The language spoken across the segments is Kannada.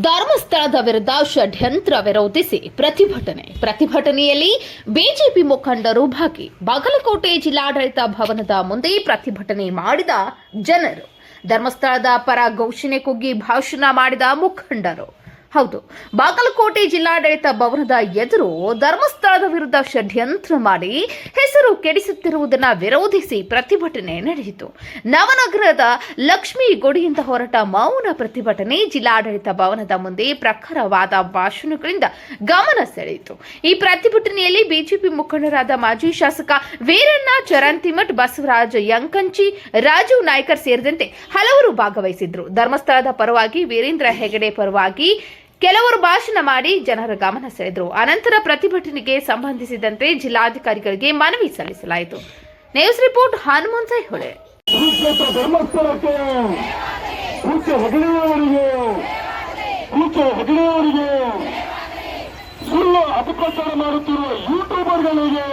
ಧರ್ಮಸ್ಥಳದ ವಿರುದ್ಧ ಷಡ್ಯಂತ್ರ ವಿರೋಧಿಸಿ ಪ್ರತಿಭಟನೆ. ಪ್ರತಿಭಟನೆಯಲ್ಲಿ ಬಿಜೆಪಿ ಮುಖಂಡರು ಭಾಗಿ. ಬಾಗಲಕೋಟೆ ಜಿಲ್ಲಾಡಳಿತ ಭವನದ ಮುಂದೆ ಪ್ರತಿಭಟನೆ ಮಾಡಿದ ಜನರು. ಧರ್ಮಸ್ಥಳದ ಪರ ಘೋಷಣೆ ಕುಗ್ಗಿ ಭಾಷಣ ಮಾಡಿದ ಮುಖಂಡರು. ಹೌದು. ಬಾಗಲಕೋಟೆ ಜಿಲ್ಲಾಡಳಿತ ಭವನದ ಎದುರು ಧರ್ಮಸ್ಥಳದ ವಿರುದ್ಧ ಷಡ್ಯಂತ್ರ ಮಾಡಿ ಹೆಸರು ಕೆಡಿಸುತ್ತಿರುವುದನ್ನು ವಿರೋಧಿಸಿ ಪ್ರತಿಭಟನೆ ನಡೆಯಿತು. ನವನಗರದ ಲಕ್ಷ್ಮೀ ಗುಡಿಯಿಂದ ಹೊರಟ ಮೌನ ಪ್ರತಿಭಟನೆ ಜಿಲ್ಲಾಡಳಿತ ಭವನದ ಮುಂದೆ ಪ್ರಖರವಾದ ಭಾಷಣಗಳಿಂದ ಗಮನ ಸೆಳೆಯಿತು. ಈ ಪ್ರತಿಭಟನೆಯಲ್ಲಿ ಬಿಜೆಪಿ ಮುಖಂಡರಾದ ಮಾಜಿ ಶಾಸಕ ವೀರಣ್ಣ ಚರಂತಿಮಠ್ ಬಸವರಾಜ ಯಂಕಂಚಿ ರಾಜೀವ್ ನಾಯ್ಕರ್ ಸೇರಿದಂತೆ ಹಲವರು ಭಾಗವಹಿಸಿದ್ರು ಧರ್ಮಸ್ಥಳದ ಪರವಾಗಿ ವೀರೇಂದ್ರ ಹೆಗಡೆ ಪರವಾಗಿ ಕೆಲವರು ಭಾಷಣ ಮಾಡಿ ಜನರ ಗಮನ ಸೆಳೆದರು. ಅನಂತರ ಪ್ರತಿಭಟನೆಗೆ ಸಂಬಂಧಿಸಿದಂತೆ ಜಿಲ್ಲಾಧಿಕಾರಿಗಳಿಗೆ ಮನವಿ ಸಲ್ಲಿಸಲಾಯಿತು. ನ್ಯೂಸ್ ರಿಪೋರ್ಟ್ ಹನುಮಂತ ಹೊಳೆ ಸುಳ್ಳು ಅಪಪ್ರಚಾರ ಮಾಡುತ್ತಿರುವ ಯೂಟ್ಯೂಬರ್ಗಳಿಗೆ,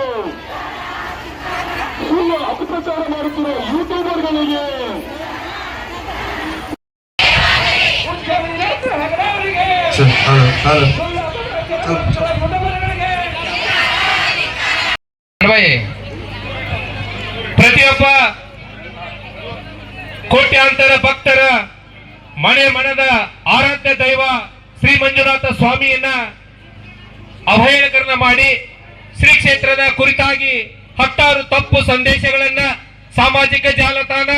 ಸುಳ್ಳು ಅಪಪ್ರಚಾರ ಮಾಡುತ್ತಿರುವ ಯೂಟ್ಯೂಬರ್ಗಳಿಗೆ ಪ್ರತಿಯೊಬ್ಬ ಕೋಟ್ಯಾಂತರ ಭಕ್ತರ ಮನೆ ಮನದ ಆರಾಧ್ಯ ದೈವ ಶ್ರೀ ಮಂಜುನಾಥ ಸ್ವಾಮಿಯನ್ನ ಅವಹೇಳಕರಣ ಮಾಡಿ ಶ್ರೀ ಕ್ಷೇತ್ರದ ಕುರಿತಾಗಿ ಹತ್ತಾರು ತಪ್ಪು ಸಂದೇಶಗಳನ್ನ ಸಾಮಾಜಿಕ ಜಾಲತಾಣ